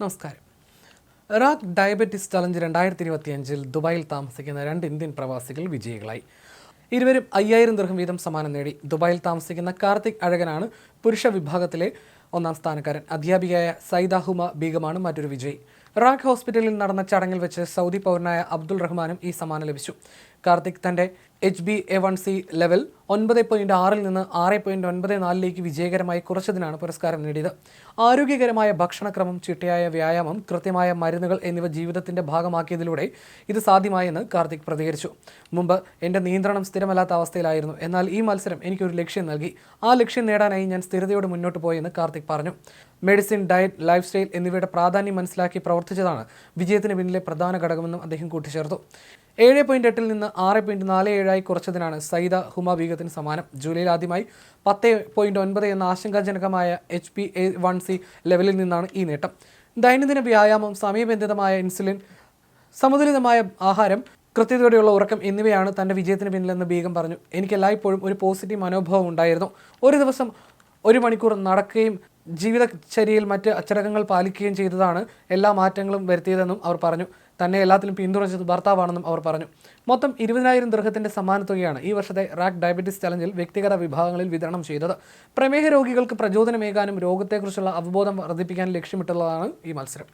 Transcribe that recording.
നമസ്കാരം. Rack diabetes challenge രണ്ടായിരത്തി ഇരുപത്തിയഞ്ചിൽ ദുബായിൽ താമസിക്കുന്ന രണ്ട് ഇന്ത്യൻ പ്രവാസികൾ വിജയികളായി. ഇരുവരും അയ്യായിരം ദൃഹം വീതം സമ്മാനം നേടി. ദുബായിൽ താമസിക്കുന്ന കാർത്തിക് അഴകനാണ് പുരുഷ വിഭാഗത്തിലെ ഒന്നാം സ്ഥാനക്കാരൻ. അധ്യാപികയായ സൈദാഹുമ ബീഗമാണ് മറ്റൊരു വിജയി. റാക്ക് ഹോസ്പിറ്റലിൽ നടന്ന ചടങ്ങിൽ വെച്ച് സൗദി പൗരനായ അബ്ദുൾ റഹ്മാനും ഈ സമ്മാനം ലഭിച്ചു. കാർത്തിക് തന്റെ H B A one C level ഒൻപത് പോയിന്റ് ആറിൽ നിന്ന് ആറ് പോയിന്റ് ഒൻപത് നാലിലേക്ക് വിജയകരമായി കുറച്ചതിനാണ് പുരസ്കാരം നേടിയത്. ആരോഗ്യകരമായ ഭക്ഷണക്രമം ചിട്ടയായ വ്യായാമം കൃത്യമായ മരുന്നുകൾ എന്നിവ ജീവിതത്തിന്റെ ഭാഗമാക്കിയതിലൂടെ ഇത് സാധ്യമായെന്ന് കാർത്തിക് പ്രതികരിച്ചു. മുമ്പ് എന്റെ നിയന്ത്രണം സ്ഥിരമല്ലാത്ത അവസ്ഥയിലായിരുന്നു. എന്നാൽ ഈ മത്സരം എനിക്കൊരു ലക്ഷ്യം നൽകി. ആ ലക്ഷ്യം നേടാനായി ഞാൻ സ്ഥിരതയോടെ മുന്നോട്ട് പോയെന്ന് കാർത്തിക് പറഞ്ഞു. മെഡിസിൻ ഡയറ്റ് ലൈഫ് സ്റ്റൈൽ എന്നിവയുടെ പ്രാധാന്യം മനസ്സിലാക്കി പ്രവർത്തിച്ചതാണ് വിജയത്തിന് പിന്നിലെ പ്രധാന ഘടകമെന്നും അദ്ദേഹം കൂട്ടിച്ചേർത്തു. ഏഴ് പോയിന്റ് എട്ടിൽ നിന്ന് ആറ് പോയിന്റ് നാല് ഏഴായി കുറച്ചതിനാണ് സൈദ ഹുമ വീഗത്തിന് സമാനം ജൂലൈയിൽ ആദ്യമായി പത്ത് പോയിന്റ് ഒൻപത് എന്ന ആശങ്കാജനകമായ H P A one C ലെവലിൽ നിന്നാണ് ഈ നേട്ടം. ദൈനംദിന വ്യായാമം സമയബന്ധിതമായ ഇൻസുലിൻ സമതുലിതമായ ആഹാരം കൃത്യതയോടെയുള്ള ഉറക്കം എന്നിവയാണ് തന്റെ വിജയത്തിന് പിന്നിലെന്ന് ബീഗം പറഞ്ഞു. എനിക്ക് എല്ലായ്പ്പോഴും ഒരു പോസിറ്റീവ് മനോഭാവം ഉണ്ടായിരുന്നു. ഒരു ദിവസം ഒരു മണിക്കൂർ നടക്കുകയും ജീവിതചര്യയിൽ മറ്റ് അച്ചടക്കങ്ങൾ പാലിക്കുകയും ചെയ്തതാണ് എല്ലാ മാറ്റങ്ങളും വരുത്തിയതെന്നും അവർ പറഞ്ഞു. തന്നെ എല്ലാത്തിലും പിന്തുണച്ചത് ഭർത്താവാണെന്നും അവർ പറഞ്ഞു. മൊത്തം ഇരുപതിനായിരം ദൃഹത്തിന്റെ സമ്മാനത്തുകയാണ് ഈ വർഷത്തെ റാക്ക് ഡയബറ്റീസ് ചലഞ്ചിൽ വ്യക്തിഗത വിഭാഗങ്ങളിൽ വിതരണം ചെയ്തത്. പ്രമേഹ രോഗികൾക്ക് പ്രചോദനമേകാനും രോഗത്തെക്കുറിച്ചുള്ള അവബോധം വർദ്ധിപ്പിക്കാൻ ലക്ഷ്യമിട്ടുള്ളതാണ് ഈ മത്സരം.